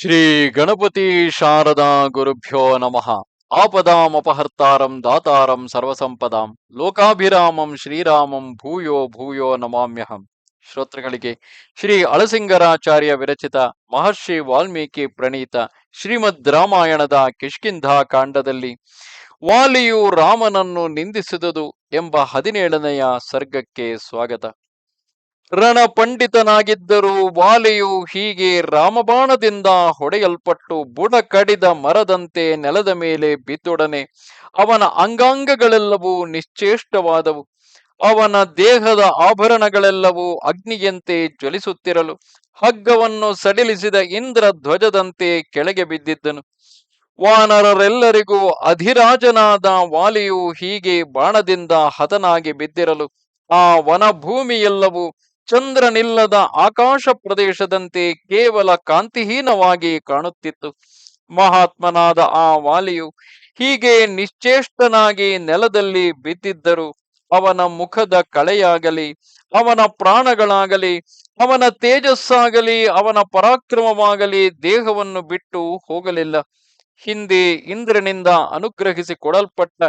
ಶ್ರೀ ಗಣಪತಿ ಶಾರದಾ ಗುರುಭ್ಯೋ ನಮಃ. ಆಪದಾಂ ಅಪಹರ್ತಾರಂ ದಾತಾರಂ ಸರ್ವಸಂಪದಾಂ ಲೋಕಾಭಿರಾಮಂ ಶ್ರೀರಾಮಂ ಭೂಯೋ ಭೂಯೋ ನಮಾಮ್ಯಹಂ. ಶ್ರೋತೃಗಳಿಗೆ ಶ್ರೀ ಅಳಸಿಂಗರಾಚಾರ್ಯ ವಿರಚಿತ ಮಹರ್ಷಿ ವಾಲ್ಮೀಕಿ ಪ್ರಣೀತ ಶ್ರೀಮದ್ ರಾಮಾಯಣದ ಕಿಷ್ಕಿಂಧಾ ಕಾಂಡದಲ್ಲಿ ವಾಲಿಯು ರಾಮನನ್ನು ನಿಂದಿಸಿದುದು ಎಂಬ ಹದಿನೇಳನೆಯ ಸರ್ಗಕ್ಕೆ ಸ್ವಾಗತ. ರಣ ವಾಲೆಯು ವಾಲಿಯು ಹೀಗೆ ರಾಮಬಾಣದಿಂದ ಹೊಡೆಯಲ್ಪಟ್ಟು ಬುಡ ಕಡಿದ ಮರದಂತೆ ನೆಲದ ಮೇಲೆ ಬಿದ್ದೊಡನೆ. ಅವನ ಅಂಗಾಂಗಗಳೆಲ್ಲವೂ ನಿಶ್ಚೇಷ್ಟವಾದವು. ಅವನ ದೇಹದ ಆಭರಣಗಳೆಲ್ಲವೂ ಅಗ್ನಿಯಂತೆ ಜ್ವಲಿಸುತ್ತಿರಲು. ಹಗ್ಗವನ್ನು ಸಡಿಲಿಸಿದ ಇಂದ್ರ ಧ್ವಜದಂತೆ ಕೆಳಗೆ ಬಿದ್ದಿದ್ದನು. ವಾನರರೆಲ್ಲರಿಗೂ ಅಧಿರಾಜನಾದ ವಾಲಿಯು ಹೀಗೆ ಬಾಣದಿಂದ ಹತನಾಗಿ ಬಿದ್ದಿರಲು. ಆ ವನಭೂಮಿಯೆಲ್ಲವೂ ಚಂದ್ರನಿಲ್ಲದ ಆಕಾಶ ಪ್ರದೇಶದಂತೆ ಕೇವಲ ಕಾಂತಿಹೀನವಾಗಿ ಕಾಣುತ್ತಿತ್ತು. ಮಹಾತ್ಮನಾದ ಆ ವಾಲಿಯು ಹೀಗೆ ನಿಶ್ಚೇಷ್ಟನಾಗಿ ನೆಲದಲ್ಲಿ ಬಿದ್ದಿದ್ದರು. ಅವನ ಮುಖದ ಕಳೆಯಾಗಲಿ, ಅವನ ಪ್ರಾಣಗಳಾಗಲಿ, ಅವನ ತೇಜಸ್ಸಾಗಲಿ, ಅವನ ಪರಾಕ್ರಮವಾಗಲಿ ದೇಹವನ್ನು ಬಿಟ್ಟು ಹೋಗಲಿಲ್ಲ. ಹಿಂದೆ ಇಂದ್ರನಿಂದ ಅನುಗ್ರಹಿಸಿ ಕೊಡಲ್ಪಟ್ಟ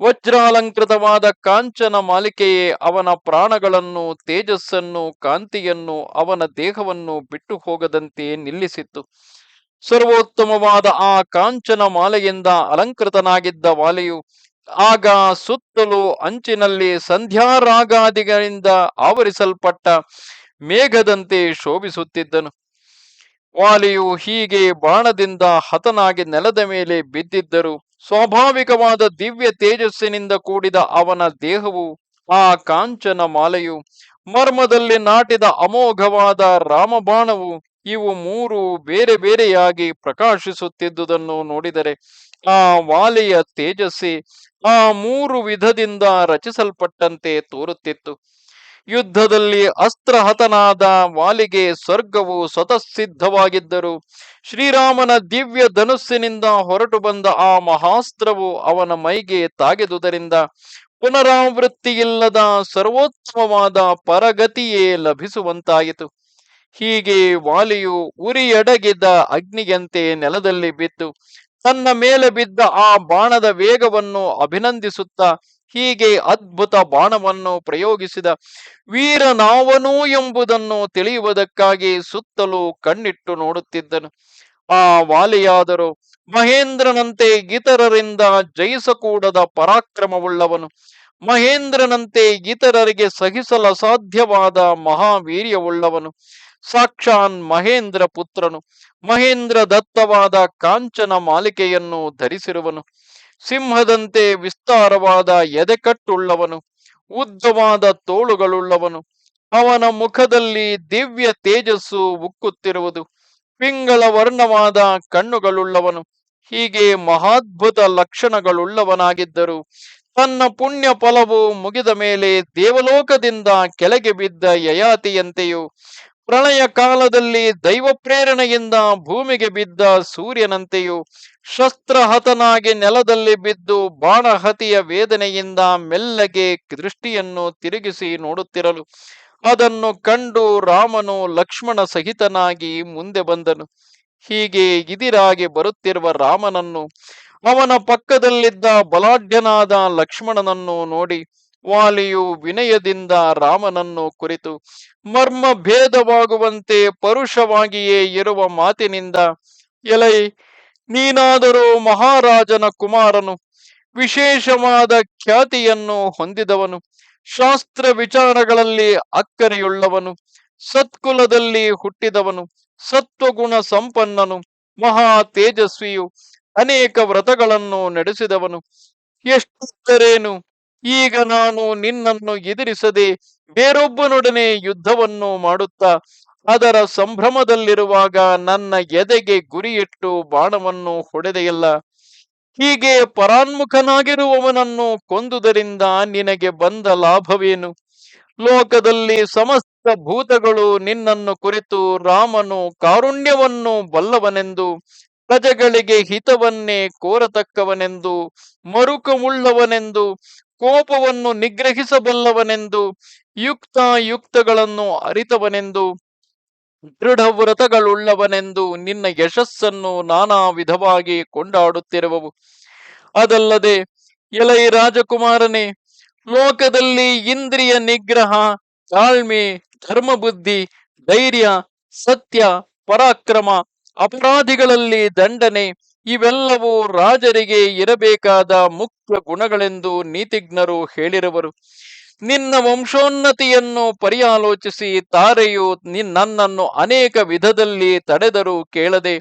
ವಜ್ರಾಲಂಕೃತವಾದ ಕಾಂಚನ ಮಾಲಿಕೆಯೇ ಅವನ ಪ್ರಾಣಗಳನ್ನು, ತೇಜಸ್ಸನ್ನು, ಕಾಂತಿಯನ್ನು, ಅವನ ದೇಹವನ್ನು ಬಿಟ್ಟು ಹೋಗದಂತೆ ನಿಲ್ಲಿಸಿತ್ತು. ಸರ್ವೋತ್ತಮವಾದ ಆ ಕಾಂಚನ ಮಾಲೆಯಿಂದ ಅಲಂಕೃತನಾಗಿದ್ದ ವಾಲೆಯು ಆಗ ಸುತ್ತಲೂ ಅಂಚಿನಲ್ಲಿ ಸಂಧ್ಯಾರಾಗಾದಿಗಳಿಂದ ಆವರಿಸಲ್ಪಟ್ಟ ಮೇಘದಂತೆ ಶೋಭಿಸುತ್ತಿದ್ದನು. ವಾಲಿಯು ಹೀಗೆ ಬಾಣದಿಂದ ಹತನಾಗಿ ನೆಲದ ಮೇಲೆ ಬಿದ್ದಿದ್ದರು. ಸ್ವಾಭಾವಿಕವಾದ ದಿವ್ಯ ತೇಜಸ್ಸಿನಿಂದ ಕೂಡಿದ ಅವನ ದೇಹವು ಆ ಕಾಂಚನ ಮಾಲೆಯು. ಮರ್ಮದಲ್ಲಿ ನಾಟಿದ ಅಮೋಘವಾದ ರಾಮಬಾಣವು ಇವು ಮೂರು ಬೇರೆ ಬೇರೆಯಾಗಿ ಪ್ರಕಾಶಿಸುತ್ತಿದ್ದುದನ್ನು ನೋಡಿದರೆ ಆ ವಾಲಿಯ ತೇಜಸ್ಸಿ ಆ ಮೂರು ವಿಧದಿಂದ ರಚಿಸಲ್ಪಟ್ಟಂತೆ ತೋರುತ್ತಿತ್ತು. ಯುದ್ಧದಲ್ಲಿ ಅಸ್ತ್ರಹತನಾದ ವಾಲಿಗೆ ಸ್ವರ್ಗವು ಸ್ವತಃ ಸಿದ್ಧವಾಗಿದ್ದರು ಶ್ರೀರಾಮನ ದಿವ್ಯ ಧನುಸ್ಸಿನಿಂದ ಹೊರಟು ಬಂದ ಆ ಮಹಾಸ್ತ್ರವು ಅವನ ಮೈಗೆ ತಾಗಿದುದರಿಂದ ಪುನರಾವೃತ್ತಿಯಿಲ್ಲದ ಸರ್ವೋತ್ತಮವಾದ ಪರಗತಿಯೇ ಲಭಿಸುವಂತಾಯಿತು. ಹೀಗೆ ವಾಲಿಯು ಉರಿಯಡಗಿದ ಅಗ್ನಿಯಂತೆ ನೆಲದಲ್ಲಿ ಬಿದ್ದು, ತನ್ನ ಮೇಲೆ ಬಿದ್ದ ಆ ಬಾಣದ ವೇಗವನ್ನು ಅಭಿನಂದಿಸುತ್ತಾ ಹೀಗೆ ಅದ್ಭುತ ಬಾಣವನ್ನು ಪ್ರಯೋಗಿಸಿದ ವೀರನಾವನು ಎಂಬುದನ್ನು ತಿಳಿಯುವುದಕ್ಕಾಗಿ ಸುತ್ತಲೂ ಕಣ್ಣಿಟ್ಟು ನೋಡುತ್ತಿದ್ದನು. ಆ ವಾಲೆಯಾದರೂ, ಮಹೇಂದ್ರನಂತೆ ಇತರರಿಂದ ಜಯಿಸಕೂಡದ ಪರಾಕ್ರಮವುಳ್ಳವನು, ಮಹೇಂದ್ರನಂತೆ ಇತರರಿಗೆ ಸಹಿಸಲು ಸಾಧ್ಯವಾದ ಮಹಾವೀರ್ಯವುಳ್ಳವನು, ಸಾಕ್ಷಾನ್ ಮಹೇಂದ್ರ ಪುತ್ರನು, ಮಹೇಂದ್ರ ದತ್ತವಾದ ಕಾಂಚನ ಮಾಲಿಕೆಯನ್ನು ಧರಿಸಿರುವನು. ಸಿಂಹದಂತೆ ವಿಸ್ತಾರವಾದ ಎದೆಕಟ್ಟುಳ್ಳವನು, ಉದ್ದವಾದ ತೋಳುಗಳುಳ್ಳವನು, ಅವನ ಮುಖದಲ್ಲಿ ದಿವ್ಯ ತೇಜಸ್ಸು ಉಕ್ಕುತ್ತಿರುವುದು, ಪಿಂಗಳ ವರ್ಣವಾದ ಕಣ್ಣುಗಳುಳ್ಳವನು, ಹೀಗೆ ಮಹಾದ್ಭುತ ಲಕ್ಷಣಗಳುಳ್ಳವನಾಗಿದ್ದರು. ತನ್ನ ಪುಣ್ಯ ಫಲವು ಮುಗಿದ ಮೇಲೆ ದೇವಲೋಕದಿಂದ ಕೆಳಗೆ ಬಿದ್ದ ಯಯಾತಿಯಂತೆಯೂ ಪ್ರಳಯ ಕಾಲದಲ್ಲಿ ದೈವ ಪ್ರೇರಣೆಯಿಂದ ಭೂಮಿಗೆ ಬಿದ್ದ ಸೂರ್ಯನಂತೆಯೂ ಶಸ್ತ್ರಹತನಾಗಿ ನೆಲದಲ್ಲಿ ಬಿದ್ದು ಬಾಣಹತಿಯ ವೇದನೆಯಿಂದ ಮೆಲ್ಲಗೆ ದೃಷ್ಟಿಯನ್ನು ತಿರುಗಿಸಿ ನೋಡುತ್ತಿರಲು, ಅದನ್ನು ಕಂಡು ರಾಮನು ಲಕ್ಷ್ಮಣ ಸಹಿತನಾಗಿ ಮುಂದೆ ಬಂದನು. ಹೀಗೆ ಇದಿರಾಗಿ ಬರುತ್ತಿರುವ ರಾಮನನ್ನು ಅವನ ಪಕ್ಕದಲ್ಲಿದ್ದ ಬಲಾಢ್ಯನಾದ ಲಕ್ಷ್ಮಣನನ್ನು ನೋಡಿ ವಾಲಿಯು ವಿನಯದಿಂದ ರಾಮನನ್ನು ಕುರಿತು, ಮರ್ಮ ಭೇದವಾಗುವಂತೆ ಪರುಷವಾಗಿಯೇ ಇರುವ ಮಾತಿನಿಂದ ಎಲೈ, ನೀನಾದರೂ ಮಹಾರಾಜನ ಕುಮಾರನು, ವಿಶೇಷವಾದ ಖ್ಯಾತಿಯನ್ನು ಹೊಂದಿದವನು, ಶಾಸ್ತ್ರ ವಿಚಾರಗಳಲ್ಲಿ ಅಕ್ಕರೆಯುಳ್ಳವನು, ಸತ್ಕುಲದಲ್ಲಿ ಹುಟ್ಟಿದವನು, ಸತ್ವಗುಣ ಸಂಪನ್ನನು, ಮಹಾ ತೇಜಸ್ವಿಯು, ಅನೇಕ ವ್ರತಗಳನ್ನು ನಡೆಸಿದವನು ಎಷ್ಟಿದ್ದರೇನು ಈಗ ನಾನು ನಿನ್ನನ್ನು ಎದುರಿಸದೆ ಬೇರೊಬ್ಬನೊಡನೆ ಯುದ್ಧವನ್ನು ಮಾಡುತ್ತಾ, ಅದರ ಸಂಭ್ರಮದಲ್ಲಿರುವಾಗ ನನ್ನ ಎದೆಗೆ ಗುರಿಯಿಟ್ಟು ಬಾಣವನ್ನು ಹೊಡೆದೆಯಲ್ಲ. ಹೀಗೆ ಪರಾನ್ಮುಖನಾಗಿರುವವನನ್ನು ಕೊಂದುದರಿಂದ ನಿನಗೆ ಬಂದ ಲಾಭವೇನು? ಲೋಕದಲ್ಲಿ ಸಮಸ್ತ ಭೂತಗಳು ನಿನ್ನನ್ನು ಕುರಿತು ರಾಮನು ಕಾರುಣ್ಯವನ್ನು ಬಲ್ಲವನೆಂದು, ಪ್ರಜೆಗಳಿಗೆ ಹಿತವನ್ನೇ ಕೋರತಕ್ಕವನೆಂದು ಮರುಕವುಳ್ಳವನೆಂದು ಕೋಪವನ್ನು ನಿಗ್ರಹಿಸಬಲ್ಲವನೆಂದು ಯುಕ್ತ ಯುಕ್ತಗಳನ್ನು ಅರಿತವನೆಂದು ದೃಢ ವ್ರತಗಳುಳ್ಳವನೆಂದು ನಿನ್ನ ಯಶಸ್ಸನ್ನು ನಾನಾ ವಿಧವಾಗಿ ಕೊಂಡಾಡುತ್ತಿರುವವು. ಅದಲ್ಲದೆ, ಎಲೈ ರಾಜಕುಮಾರನೇ, ಲೋಕದಲ್ಲಿ ಇಂದ್ರಿಯ ನಿಗ್ರಹ, ತಾಳ್ಮೆ, ಧರ್ಮಬುದ್ಧಿ, ಧೈರ್ಯ, ಸತ್ಯ, ಪರಾಕ್ರಮ, ಅಪರಾಧಿಗಳಲ್ಲಿ ದಂಡನೆ ಇವೆಲ್ಲವೂ ರಾಜರಿಗೆ ಇರಬೇಕಾದ ಮುಖ್ಯ ಗುಣಗಳೆಂದು ನೀತಿಜ್ಞರು ಹೇಳಿರುವರು. ನಿನ್ನ ವಂಶೋನ್ನತಿಯನ್ನು ಪರ್ಯಾಲೋಚಿಸಿ ತಾರೆಯು ನಿನ್- ನನ್ನನ್ನು ಅನೇಕ ವಿಧದಲ್ಲಿ ತಡೆದರೂ ಕೇಳದೆ,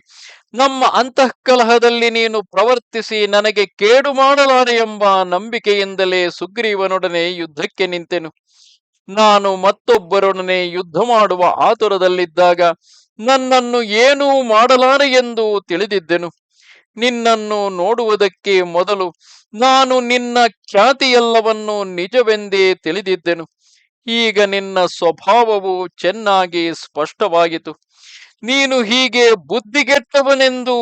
ನಮ್ಮ ಅಂತಃಕಲಹದಲ್ಲಿ ನೀನು ಪ್ರವರ್ತಿಸಿ ನನಗೆ ಕೇಡು ಮಾಡಲಾರೆ ಎಂಬ ನಂಬಿಕೆಯಿಂದಲೇ ಸುಗ್ರೀವನೊಡನೆ ಯುದ್ಧಕ್ಕೆ ನಿಂತೆನು. ನಾನು ಮತ್ತೊಬ್ಬರೊಡನೆ ಯುದ್ಧ ಮಾಡುವ ಆತುರದಲ್ಲಿದ್ದಾಗ ನನ್ನನ್ನು ಏನೂ ಮಾಡಲಾರೆ ಎಂದು ತಿಳಿದಿದ್ದೆನು. ನಿನ್ನನ್ನು ನೋಡುವುದಕ್ಕೆ ಮೊದಲು ನಾನು ನಿನ್ನ ಖ್ಯಾತಿಯೆಲ್ಲವನ್ನು ನಿಜವೆಂದೇ ತಿಳಿದಿದ್ದೆನು. ಈಗ ನಿನ್ನ ಸ್ವಭಾವವು ಚೆನ್ನಾಗಿ ಸ್ಪಷ್ಟವಾಯಿತು ನೀನು ಹೀಗೆ ಬುದ್ಧಿಗೆಟ್ಟವನೆಂದು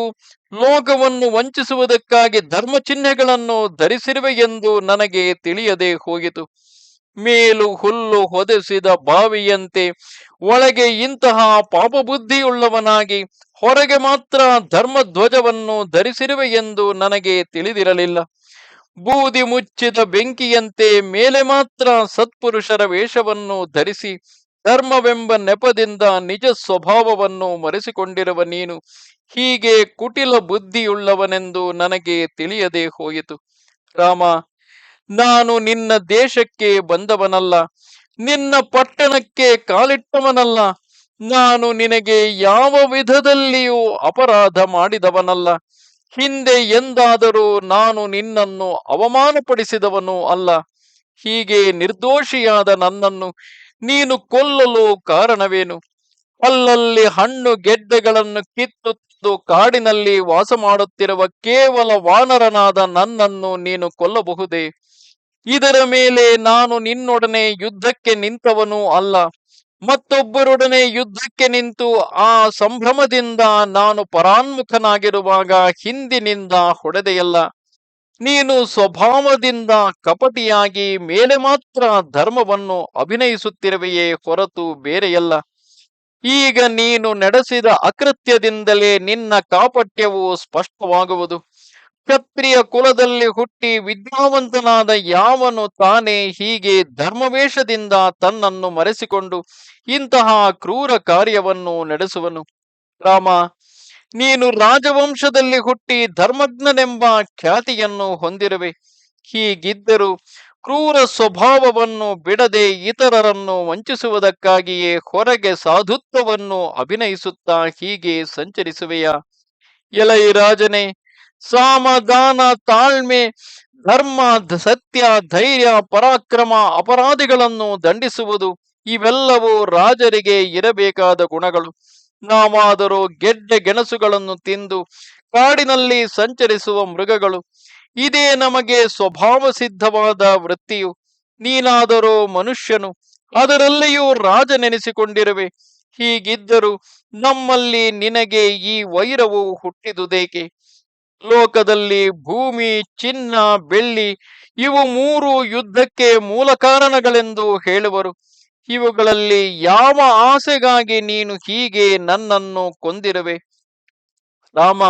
ಲೋಕವನ್ನು ವಂಚಿಸುವುದಕ್ಕಾಗಿ ಧರ್ಮ ಚಿಹ್ನೆಗಳನ್ನು ಧರಿಸಿರುವೆ ಎಂದು ನನಗೆ ತಿಳಿಯದೆ ಹೋಗಿತು. ಮೇಲು ಹುಲ್ಲು ಹೊದೆಸಿದ ಬಾವಿಯಂತೆ ಒಳಗೆ ಇಂತಹ ಪಾಪಬುದ್ಧಿಯುಳ್ಳವನಾಗಿ ಹೊರಗೆ ಮಾತ್ರ ಧರ್ಮಧ್ವಜವನ್ನು ಧರಿಸಿರುವೆ ಎಂದು ನನಗೆ ತಿಳಿದಿರಲಿಲ್ಲ. ಬೂದಿ ಮುಚ್ಚಿದ ಬೆಂಕಿಯಂತೆ ಮೇಲೆ ಮಾತ್ರ ಸತ್ಪುರುಷರ ವೇಷವನ್ನು ಧರಿಸಿ ಧರ್ಮವೆಂಬ ನೆಪದಿಂದ ನಿಜ ಸ್ವಭಾವವನ್ನು ಮರೆಸಿಕೊಂಡಿರುವ ನೀನು ಹೀಗೆ ಕುಟಿಲ ಬುದ್ಧಿಯುಳ್ಳವನೆಂದು ನನಗೆ ತಿಳಿಯದೆ ಹೋಯಿತು. ರಾಮ, ನಾನು ನಿನ್ನ ದೇಶಕ್ಕೆ ಬಂದವನಲ್ಲ. ನಿನ್ನ ಪಟ್ಟಣಕ್ಕೆ ಕಾಲಿಟ್ಟವನಲ್ಲ. ನಾನು ನಿನಗೆ ಯಾವ ವಿಧದಲ್ಲಿಯೂ ಅಪರಾಧ ಮಾಡಿದವನಲ್ಲ. ಹಿಂದೆ ಎಂದಾದರೂ ನಾನು ನಿನ್ನನ್ನು ಅವಮಾನಪಡಿಸಿದವನು ಅಲ್ಲ. ಹೀಗೆ ನಿರ್ದೋಷಿಯಾದ ನನ್ನನ್ನು ನೀನು ಕೊಲ್ಲಲು ಕಾರಣವೇನು? ಅಲ್ಲಲ್ಲಿ ಹಣ್ಣು ಗೆಡ್ಡೆಗಳನ್ನು ಕಿತ್ತು ಕಾಡಿನಲ್ಲಿ ವಾಸ ಮಾಡುತ್ತಿರುವ ಕೇವಲ ವಾನರನಾದ ನನ್ನನ್ನು ನೀನು ಕೊಲ್ಲಬಹುದೇ? ಇದರ ಮೇಲೆ ನಾನು ನಿನ್ನೊಡನೆ ಯುದ್ಧಕ್ಕೆ ನಿಂತವನು ಅಲ್ಲ. ಮತ್ತೊಬ್ಬರೊಡನೆ ಯುದ್ಧಕ್ಕೆ ನಿಂತು ಆ ಸಂಭ್ರಮದಿಂದ ನಾನು ಪರಾನ್ಮುಖನಾಗಿರುವಾಗ ಹಿಂದಿನಿಂದ ಹೊಡೆದೆಯಲ್ಲ. ನೀನು ಸ್ವಭಾವದಿಂದ ಕಪಟಿಯಾಗಿ ಮೇಲೆ ಮಾತ್ರ ಧರ್ಮವನ್ನು ಅಭಿನಯಿಸುತ್ತಿರುವೆಯೇ ಹೊರತು ಬೇರೆಯಲ್ಲ. ಈಗ ನೀನು ನಡೆಸಿದ ಅಕೃತ್ಯದಿಂದಲೇ ನಿನ್ನ ಕಾಪಟ್ಯವು ಸ್ಪಷ್ಟವಾಗುವುದು. ಕ್ಷತ್ರಿಯ ಕುಲದಲ್ಲಿ ಹುಟ್ಟಿ ವಿದ್ಯಾವಂತನಾದ ಯಾವನು ತಾನೇ ಹೀಗೆ ಧರ್ಮವೇಷದಿಂದ ತನ್ನನ್ನು ಮರೆಸಿಕೊಂಡು ಇಂತಹ ಕ್ರೂರ ಕಾರ್ಯವನ್ನು ನಡೆಸುವನು. ರಾಮ, ನೀನು ರಾಜವಂಶದಲ್ಲಿ ಹುಟ್ಟಿ ಧರ್ಮಜ್ಞನೆಂಬ ಖ್ಯಾತಿಯನ್ನು ಹೊಂದಿರುವೆ. ಹೀಗಿದ್ದರೂ ಕ್ರೂರ ಸ್ವಭಾವವನ್ನು ಬಿಡದೆ ಇತರರನ್ನು ವಂಚಿಸುವುದಕ್ಕಾಗಿಯೇ ಹೊರಗೆ ಸಾಧುತ್ವವನ್ನು ಅಭಿನಯಿಸುತ್ತಾ ಹೀಗೆ ಸಂಚರಿಸುವೆಯಾ? ಎಲೈ ರಾಜನೇ ಸಾಮದಾನ ತಾಳ್ಮೆ, ಧರ್ಮ ಸತ್ಯ, ಧೈರ್ಯ, ಪರಾಕ್ರಮ, ಅಪರಾಧಿಗಳನ್ನು ದಂಡಿಸುವುದು, ಇವೆಲ್ಲವೂ ರಾಜರಿಗೆ ಇರಬೇಕಾದ ಗುಣಗಳು. ನಾವಾದರೂ ಗೆಡ್ಡೆ ಗೆಣಸುಗಳನ್ನು ತಿಂದು ಕಾಡಿನಲ್ಲಿ ಸಂಚರಿಸುವ ಮೃಗಗಳು. ಇದೇ ನಮಗೆ ಸ್ವಭಾವ ಸಿದ್ಧವಾದ ವೃತ್ತಿಯು. ನೀನಾದರೂ ಮನುಷ್ಯನು, ಅದರಲ್ಲಿಯೂ ರಾಜನೆನಿಸಿಕೊಂಡಿರುವೆ. ಹೀಗಿದ್ದರೂ ನಮ್ಮಲ್ಲಿ ನಿನಗೆ ಈ ವೈರವು ಹುಟ್ಟಿದುದೇಕೆ? ಲೋಕದಲ್ಲಿ ಭೂಮಿ, ಚಿನ್ನ, ಬೆಳ್ಳಿ ಇವು ಮೂರು ಯುದ್ಧಕ್ಕೆ ಮೂಲ ಕಾರಣಗಳೆಂದು ಹೇಳುವರು. ಇವುಗಳಲ್ಲಿ ಯಾವ ಆಸೆಗಾಗಿ ನೀನು ಹೀಗೆ ನನ್ನನ್ನು ಕೊಂದಿರುವೆ? ರಾಮ,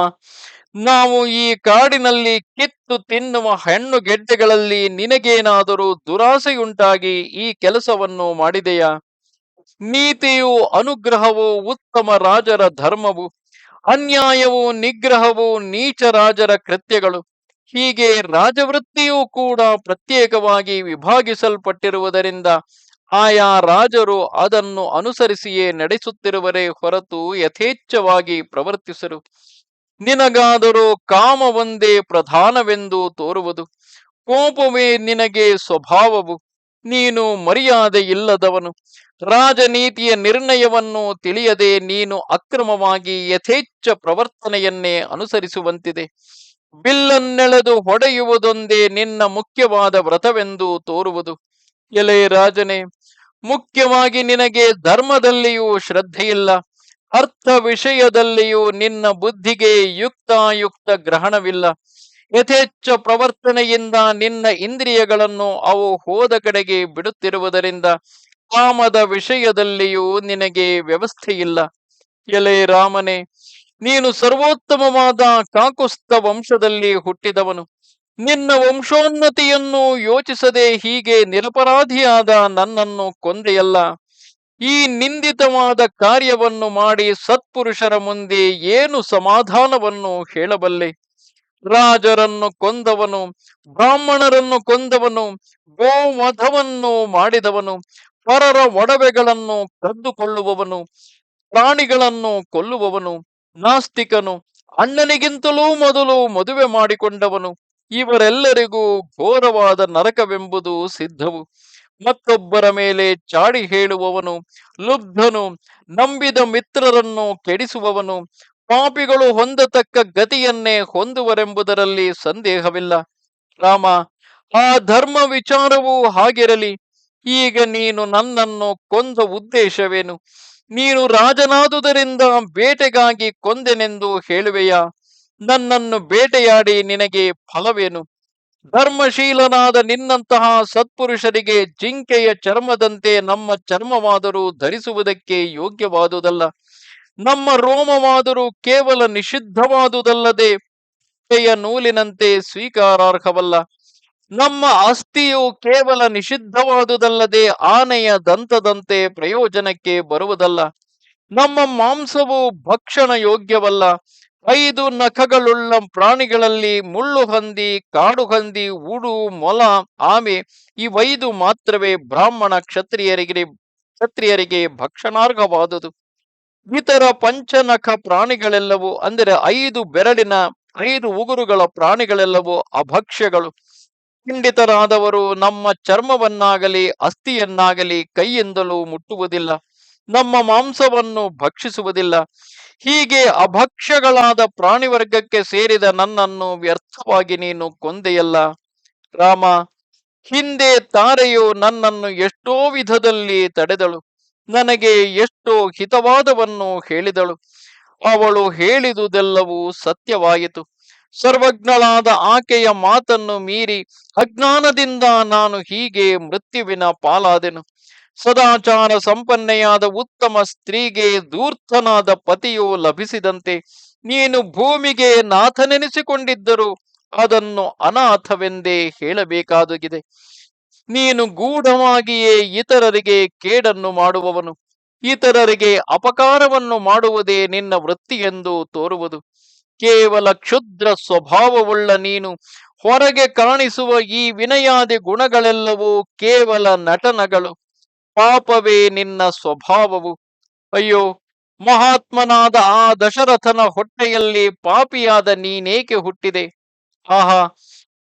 ನಾವು ಈ ಕಾಡಿನಲ್ಲಿ ಕಿತ್ತು ತಿನ್ನುವ ಹಣ್ಣು ಗೆಡ್ಡೆಗಳಲ್ಲಿ ನಿನಗೇನಾದರೂ ದುರಾಸೆಯುಂಟಾಗಿ ಈ ಕೆಲಸವನ್ನು ಮಾಡಿದೆಯಾ? ನೀತಿಯು, ಅನುಗ್ರಹವು ಉತ್ತಮ ರಾಜರ ಧರ್ಮವು. ಅನ್ಯಾಯವು ನಿಗ್ರಹವು ನೀಚ ರಾಜರ ಕೃತ್ಯಗಳು. ಹೀಗೆ ರಾಜವೃತ್ತಿಯೂ ಕೂಡ ಪ್ರತ್ಯೇಕವಾಗಿ ವಿಭಾಗಿಸಲ್ಪಟ್ಟಿರುವುದರಿಂದ ಆಯಾ ರಾಜರು ಅದನ್ನು ಅನುಸರಿಸಿಯೇ ನಡೆಸುತ್ತಿರುವರೇ ಹೊರತು ಯಥೇಚ್ಛವಾಗಿ ಪ್ರವರ್ತಿಸರು. ನಿನಗಾದರೂ ಕಾಮವೊಂದೇ ಪ್ರಧಾನವೆಂದು ತೋರುವುದು. ಕೋಪವೇ ನಿನಗೆ ಸ್ವಭಾವವು. ನೀನು ಮರ್ಯಾದೆ ಇಲ್ಲದವನು. ರಾಜನೀತಿಯ ನಿರ್ಣಯವನ್ನು ತಿಳಿಯದೆ ನೀನು ಅಕ್ರಮವಾಗಿ ಯಥೇಚ್ಛ ಪ್ರವರ್ತನೆಯನ್ನೇ ಅನುಸರಿಸುವಂತಿದೆ. ಬಿಲ್ಲನ್ನೆಳೆದು ಹೊಡೆಯುವುದೊಂದೇ ನಿನ್ನ ಮುಖ್ಯವಾದ ವ್ರತವೆಂದು ತೋರುವುದು. ಎಲೆ ರಾಜನೇ, ಮುಖ್ಯವಾಗಿ ನಿನಗೆ ಧರ್ಮದಲ್ಲಿಯೂ ಶ್ರದ್ಧೆಯಿಲ್ಲ. ಅರ್ಥ ವಿಷಯದಲ್ಲಿಯೂ ನಿನ್ನ ಬುದ್ಧಿಗೆ ಯುಕ್ತಾಯುಕ್ತ ಗ್ರಹಣವಿಲ್ಲ. ಯಥೇಚ್ಛ ಪ್ರವರ್ತನೆಯಿಂದ ನಿನ್ನ ಇಂದ್ರಿಯಗಳನ್ನು ಅವು ಹೋದ ಕಡೆಗೆ ಬಿಡುತ್ತಿರುವುದರಿಂದ ಕಾಮದ ವಿಷಯದಲ್ಲಿಯೂ ನಿನಗೆ ವ್ಯವಸ್ಥೆಯಿಲ್ಲ. ಎಲೆ ರಾಮನೇ, ನೀನು ಸರ್ವೋತ್ತಮವಾದ ಕಾಕುಸ್ತ ವಂಶದಲ್ಲಿ ಹುಟ್ಟಿದವನು. ನಿನ್ನ ವಂಶೋನ್ನತಿಯನ್ನು ಯೋಚಿಸದೆ ಹೀಗೆ ನಿರಪರಾಧಿಯಾದ ನನ್ನನ್ನು ಕೊಂದೆಯಲ್ಲ. ಈ ನಿಂದಿತವಾದ ಕಾರ್ಯವನ್ನು ಮಾಡಿ ಸತ್ಪುರುಷರ ಮುಂದೆ ಏನು ಸಮಾಧಾನವನ್ನು ಹೇಳಬಲ್ಲೆ? ರಾಜರನ್ನು ಕೊಂದವನು, ಬ್ರಾಹ್ಮಣರನ್ನು ಕೊಂದವನು, ಗೋವಧವನ್ನು ಮಾಡಿದವನು, ಪರರ ಒಡವೆಗಳನ್ನು ಕದ್ದುಕೊಳ್ಳುವವನು ಪ್ರಾಣಿಗಳನ್ನು ಕೊಲ್ಲುವವನು, ನಾಸ್ತಿಕನು, ಅಣ್ಣನಿಗಿಂತಲೂ ಮೊದಲು ಮದುವೆ ಮಾಡಿಕೊಂಡವನು, ಇವರೆಲ್ಲರಿಗೂ ಘೋರವಾದ ನರಕವೆಂಬುದು ಸಿದ್ಧವು. ಮತ್ತೊಬ್ಬರ ಮೇಲೆ ಚಾಡಿ ಹೇಳುವವನು, ಲುಬ್ಧನು, ನಂಬಿದ ಮಿತ್ರರನ್ನು ಕೆಡಿಸುವವನು ಪಾಪಿಗಳು ಹೊಂದತಕ್ಕ ಗತಿಯನ್ನೇ ಹೊಂದುವರೆಂಬುದರಲ್ಲಿ ಸಂದೇಹವಿಲ್ಲ. ರಾಮ, ಆ ಧರ್ಮ ವಿಚಾರವೂ ಹಾಗಿರಲಿ. ಈಗ ನೀನು ನನ್ನನ್ನು ಕೊಂದ ಉದ್ದೇಶವೇನು? ನೀನು ರಾಜನಾದುದರಿಂದ ಬೇಟೆಗಾಗಿ ಕೊಂದೆನೆಂದು ಹೇಳುವೆಯಾ? ನನ್ನನ್ನು ಬೇಟೆಯಾಡಿ ನಿನಗೆ ಫಲವೇನು? ಧರ್ಮಶೀಲನಾದ ನಿನ್ನಂತಹ ಸತ್ಪುರುಷರಿಗೆ ಜಿಂಕೆಯ ಚರ್ಮದಂತೆ ನಮ್ಮ ಚರ್ಮವಾದರೂ ಧರಿಸುವುದಕ್ಕೆ ಯೋಗ್ಯವಾದುದಲ್ಲ. ನಮ್ಮ ರೋಮವಾದರೂ ಕೇವಲ ನಿಷಿದ್ಧವಾದುದಲ್ಲದೆ ನೂಲಿನಂತೆ ಸ್ವೀಕಾರಾರ್ಹವಲ್ಲ. ನಮ್ಮ ಆಸ್ತಿಯು ಕೇವಲ ನಿಷಿದ್ಧವಾದುದಲ್ಲದೆ ಆನೆಯ ದಂತದಂತೆ ಪ್ರಯೋಜನಕ್ಕೆ ಬರುವುದಲ್ಲ. ನಮ್ಮ ಮಾಂಸವು ಭಕ್ಷಣ ಯೋಗ್ಯವಲ್ಲ ಐದು ನಖಗಳುಳ್ಳ ಪ್ರಾಣಿಗಳಲ್ಲಿ ಮುಳ್ಳು ಹಂದಿ, ಕಾಡು ಹಂದಿ ಉಡು ಮೊಲ, ಆಮೆ ಇವೈದು ಮಾತ್ರವೇ ಬ್ರಾಹ್ಮಣ ಕ್ಷತ್ರಿಯರಿಗೆ ಕ್ಷತ್ರಿಯರಿಗೆ ಭಕ್ಷಣಾರ್ಹವಾದುದು. ಇತರ ಪಂಚನಖ ಪ್ರಾಣಿಗಳೆಲ್ಲವೂ, ಅಂದರೆ ಐದು ಬೆರಳಿನ ಐದು ಉಗುರುಗಳ ಪ್ರಾಣಿಗಳೆಲ್ಲವೂ ಅಭಕ್ಷ್ಯಗಳು. ಖಂಡಿತರಾದವರು ನಮ್ಮ ಚರ್ಮವನ್ನಾಗಲಿ, ಅಸ್ಥಿಯನ್ನಾಗಲಿ ಕೈಯಿಂದಲೂ ಮುಟ್ಟುವುದಿಲ್ಲ. ನಮ್ಮ ಮಾಂಸವನ್ನು ಭಕ್ಷಿಸುವುದಿಲ್ಲ. ಹೀಗೆ ಅಭಕ್ಷ್ಯಗಳಾದ ಪ್ರಾಣಿವರ್ಗಕ್ಕೆ ಸೇರಿದ ನನ್ನನ್ನು ವ್ಯರ್ಥವಾಗಿ ನೀನು ಕೊಂದೆಯಲ್ಲ. ರಾಮ, ಹಿಂದೆ ತಾರೆಯು ನನ್ನನ್ನು ಎಷ್ಟೋ ವಿಧದಲ್ಲಿ ತಡೆದಳು. ನನಗೆ ಎಷ್ಟೋ ಹಿತವಾದವನ್ನು ಹೇಳಿದಳು. ಅವಳು ಹೇಳಿದುದೆಲ್ಲವೂ ಸತ್ಯವಾಯಿತು. ಸರ್ವಜ್ಞಳಾದ ಆಕೆಯ ಮಾತನ್ನು ಮೀರಿ ಅಜ್ಞಾನದಿಂದ ನಾನು ಹೀಗೆ ಮೃತ್ಯುವಿನ ಪಾಲಾದೆನು. ಸದಾಚಾರ ಸಂಪನ್ನೆಯಾದ ಉತ್ತಮ ಸ್ತ್ರೀಗೆ ದೂರ್ತನಾದ ಪತಿಯು ಲಭಿಸಿದಂತೆ ನೀನು ಭೂಮಿಗೆ ನಾಥನೆನಿಸಿಕೊಂಡಿದ್ದರೂ ಅದನ್ನು ಅನಾಥವೆಂದೇ ಹೇಳಬೇಕಾದುಗಿದೆ. ನೀನು ಗೂಢವಾಗಿಯೇ ಇತರರಿಗೆ ಕೇಡನ್ನು ಮಾಡುವವನು. ಇತರರಿಗೆ ಅಪಕಾರವನ್ನು ಮಾಡುವುದೇ ನಿನ್ನ ವೃತ್ತಿ ಎಂದು ತೋರುವುದು. ಕೇವಲ ಕ್ಷುದ್ರ ಸ್ವಭಾವವುಳ್ಳ ನೀನು ಹೊರಗೆ ಕಾಣಿಸುವ ಈ ವಿನಯಾದಿ ಗುಣಗಳೆಲ್ಲವೂ ಕೇವಲ ನಟನಗಳು. ಪಾಪವೇ ನಿನ್ನ ಸ್ವಭಾವವು. ಅಯ್ಯೋ, ಮಹಾತ್ಮನಾದ ಆ ದಶರಥನ ಹೊಟ್ಟೆಯಲ್ಲಿ ಪಾಪಿಯಾದ ನೀನೇಕೆ ಹುಟ್ಟಿದೆ? ಆಹಾ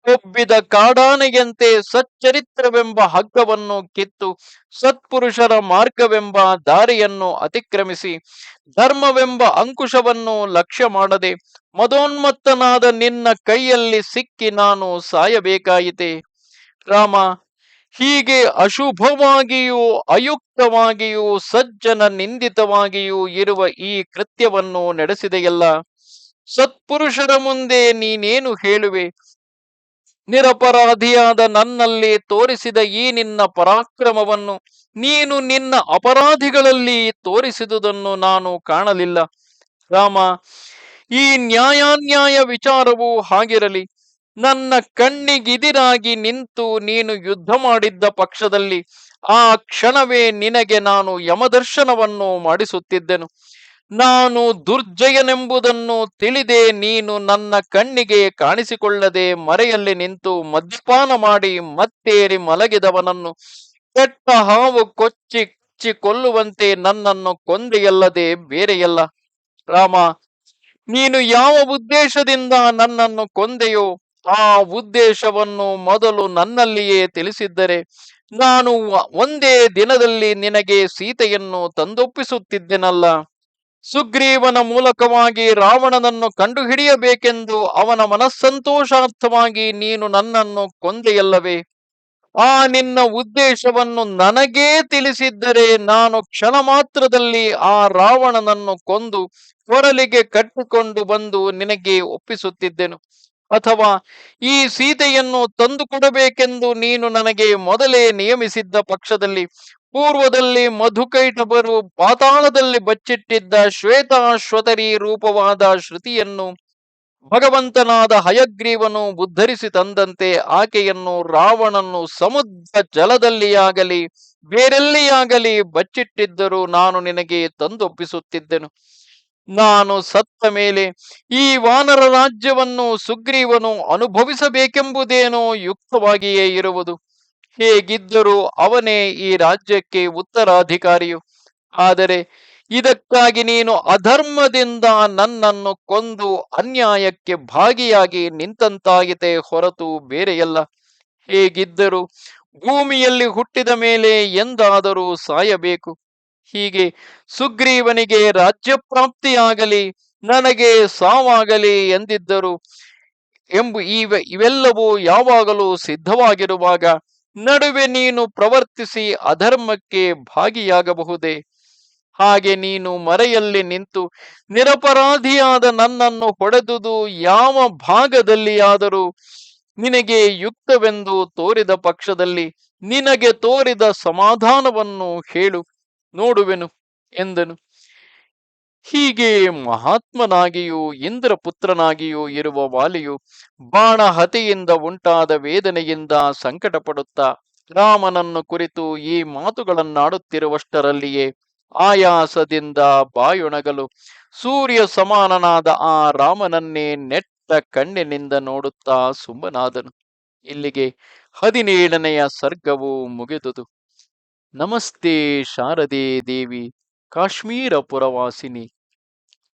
ಒಬ್ಬಿದ ಕಾಡಾನೆಯಂತೆ ಸಚ್ಚರಿತ್ರವೆಂಬ ಹಗ್ಗವನ್ನು ಕಿತ್ತು ಸತ್ಪುರುಷರ ಮಾರ್ಗವೆಂಬ ದಾರಿಯನ್ನು ಅತಿಕ್ರಮಿಸಿ ಧರ್ಮವೆಂಬ ಅಂಕುಶವನ್ನು ಲಕ್ಷ್ಯ ಮಾಡದೆ ಮದೋನ್ಮತ್ತನಾದ ನಿನ್ನ ಕೈಯಲ್ಲಿ ಸಿಕ್ಕಿ ನಾನು ಸಾಯಬೇಕಾಯಿತೆ. ರಾಮ, ಹೀಗೆ ಅಶುಭವಾಗಿಯೂ ಅಯುಕ್ತವಾಗಿಯೂ ಸಜ್ಜನ ನಿಂದಿತವಾಗಿಯೂ ಇರುವ ಈ ಕೃತ್ಯವನ್ನು ನಡೆಸಿದೆಯಲ್ಲ. ಸತ್ಪುರುಷರ ಮುಂದೆ ನೀನೇನು ಹೇಳುವೆ? ನಿರಪರಾಧಿಯಾದ ನನ್ನಲ್ಲಿ ತೋರಿಸಿದ ಈ ನಿನ್ನ ಪರಾಕ್ರಮವನ್ನು ನೀನು ನಿನ್ನ ಅಪರಾಧಿಗಳಲ್ಲಿ ತೋರಿಸಿದುದನ್ನು ನಾನು ಕಾಣಲಿಲ್ಲ. ರಾಮ, ಈ ನ್ಯಾಯಾನ್ಯಾಯ ವಿಚಾರವು ಹಾಗಿರಲಿ. ನನ್ನ ಕಣ್ಣಿಗಿದಿರಾಗಿ ನಿಂತು ನೀನು ಯುದ್ಧ ಮಾಡಿದ್ದ ಪಕ್ಷದಲ್ಲಿ ಆ ಕ್ಷಣವೇ ನಿನಗೆ ನಾನು ಯಮದರ್ಶನವನ್ನು ಮಾಡಿಸುತ್ತಿದ್ದೆನು. ನಾನು ದುರ್ಜಯನೆಂಬುದನ್ನು ತಿಳಿದೆ ನೀನು ನನ್ನ ಕಣ್ಣಿಗೆ ಕಾಣಿಸಿಕೊಳ್ಳದೆ ಮರೆಯಲ್ಲಿ ನಿಂತು ಮದ್ಯಪಾನ ಮಾಡಿ ಮತ್ತೇರಿ ಮಲಗಿದವನನ್ನು. ಕೆಟ್ಟ ಹಾವು ಕೊಚ್ಚಿ ಕೊಚ್ಚಿ ಕೊಲ್ಲುವಂತೆ ನನ್ನನ್ನು ಕೊಂದೆಯಲ್ಲದೆ ಬೇರೆಯಲ್ಲ. ರಾಮ, ನೀನು ಯಾವ ಉದ್ದೇಶದಿಂದ ನನ್ನನ್ನು ಕೊಂದೆಯೋ ಆ ಉದ್ದೇಶವನ್ನು ಮೊದಲು ನನ್ನಲ್ಲಿಯೇ ತಿಳಿಸಿದ್ದರೆ ನಾನು ಒಂದೇ ದಿನದಲ್ಲಿ ನಿನಗೆ ಸೀತೆಯನ್ನು ತಂದೊಪ್ಪಿಸುತ್ತಿದ್ದೆನಲ್ಲ. ಸುಗ್ರೀವನ ಮೂಲಕವಾಗಿ ರಾವಣನನ್ನು ಕಂಡುಹಿಡಿಯಬೇಕೆಂದು ಅವನ ಮನಸ್ಸಂತೋಷಾರ್ಥವಾಗಿ ನೀನು ನನ್ನನ್ನು ಕೊಂದೆಯಲ್ಲವೇ? ಆ ನಿನ್ನ ಉದ್ದೇಶವನ್ನು ನನಗೇ ತಿಳಿಸಿದ್ದರೆ ನಾನು ಕ್ಷಣ ಮಾತ್ರದಲ್ಲಿ ಆ ರಾವಣನನ್ನು ಕೊಂದು ಕೊರಲಿಗೆ ಕಟ್ಟಿಕೊಂಡು ಬಂದು ನಿನಗೆ ಒಪ್ಪಿಸುತ್ತಿದ್ದೆನು. ಅಥವಾ ಈ ಸೀತೆಯನ್ನು ತಂದು ಕೊಡಬೇಕೆಂದು ನೀನು ನನಗೆ ಮೊದಲೇ ನಿಯಮಿಸಿದ್ದ ಪಕ್ಷದಲ್ಲಿ ಪೂರ್ವದಲ್ಲಿ ಮಧುಕೈಟಬರು ಪಾತಾಳದಲ್ಲಿ ಬಚ್ಚಿಟ್ಟಿದ್ದ ಶ್ವೇತಾಶ್ವತರಿ ರೂಪವಾದ ಶ್ರುತಿಯನ್ನು ಭಗವಂತನಾದ ಹಯಗ್ರೀವನು ಉದ್ಧರಿಸಿ ತಂದಂತೆ ಆಕೆಯನ್ನು ರಾವಣನ್ನು ಸಮುದ್ರ ಜಲದಲ್ಲಿಯಾಗಲಿ, ಬೇರೆಲ್ಲಿಯಾಗಲಿ ಬಚ್ಚಿಟ್ಟಿದ್ದರೂ ನಾನು ನಿನಗೆ ತಂದೊಪ್ಪಿಸುತ್ತಿದ್ದೆನು. ನಾನು ಸತ್ತ ಮೇಲೆ ಈ ವಾನರ ರಾಜ್ಯವನ್ನು ಸುಗ್ರೀವನು ಅನುಭವಿಸಬೇಕೆಂಬುದೇನೋ ಯುಕ್ತವಾಗಿಯೇ ಇರುವುದು. ಹೇಗಿದ್ದರೂ ಅವನೇ ಈ ರಾಜ್ಯಕ್ಕೆ ಉತ್ತರಾಧಿಕಾರಿಯು. ಆದರೆ ಇದಕ್ಕಾಗಿ ನೀನು ಅಧರ್ಮದಿಂದ ನನ್ನನ್ನು ಕೊಂದು ಅನ್ಯಾಯಕ್ಕೆ ಭಾಗಿಯಾಗಿ ನಿಂತಂತಾಗಿದೆ ಹೊರತು ಬೇರೆಯಲ್ಲ. ಹೇಗಿದ್ದರೂ ಭೂಮಿಯಲ್ಲಿ ಹುಟ್ಟಿದ ಮೇಲೆ ಎಂದಾದರೂ ಸಾಯಬೇಕು. ಹೀಗೆ ಸುಗ್ರೀವನಿಗೆ ರಾಜ್ಯಪ್ರಾಪ್ತಿಯಾಗಲಿ, ನನಗೆ ಸಾವಾಗಲಿ ಎಂದಿದ್ದರು, ಎಂಬ ಇವೆ, ಇವೆಲ್ಲವೂ ಯಾವಾಗಲೂ ಸಿದ್ಧವಾಗಿರುವಾಗ ನಡುವೆ ನೀನು ಪ್ರವರ್ತಿಸಿ ಅಧರ್ಮಕ್ಕೆ ಭಾಗಿಯಾಗಬಹುದೇ? ಹಾಗೆ ನೀನು ಮರೆಯಲ್ಲಿ ನಿಂತು ನಿರಪರಾಧಿಯಾದ ನನ್ನನ್ನು ಹೊಡೆದುದು ಯಾವ ಭಾಗದಲ್ಲಿಯಾದರೂ ನಿನಗೆ ಯುಕ್ತವೆಂದು ತೋರಿದ ಪಕ್ಷದಲ್ಲಿ ನಿನಗೆ ತೋರಿದ ಸಮಾಧಾನವನ್ನು ಹೇಳು, ನೋಡುವೆನು ಎಂದನು. ಹೀಗೆ ಮಹಾತ್ಮನಾಗಿಯೂ ಇಂದ್ರ ಪುತ್ರನಾಗಿಯೂ ಇರುವ ವಾಲಿಯು ಬಾಣ ಹತೆಯಿಂದ ಉಂಟಾದ ವೇದನೆಯಿಂದ ಸಂಕಟ ಪಡುತ್ತಾ ರಾಮನನ್ನು ಕುರಿತು ಈ ಮಾತುಗಳನ್ನಾಡುತ್ತಿರುವಷ್ಟರಲ್ಲಿಯೇ ಆಯಾಸದಿಂದ ಬಾಯುಣಗಲು ಸೂರ್ಯ ಸಮಾನನಾದ ಆ ರಾಮನನ್ನೇ ನೆಟ್ಟ ಕಣ್ಣಿನಿಂದ ನೋಡುತ್ತಾ ಸುಮ್ಮನಾದನು ಇಲ್ಲಿಗೆ ಹದಿನೇಳನೆಯ ಸರ್ಗವು ಮುಗಿದುದು. ನಮಸ್ತೆ ಶಾರದೆ ದೇವಿ, ಕಾಶ್ಮೀರ ಪುರವಾಸಿನಿ.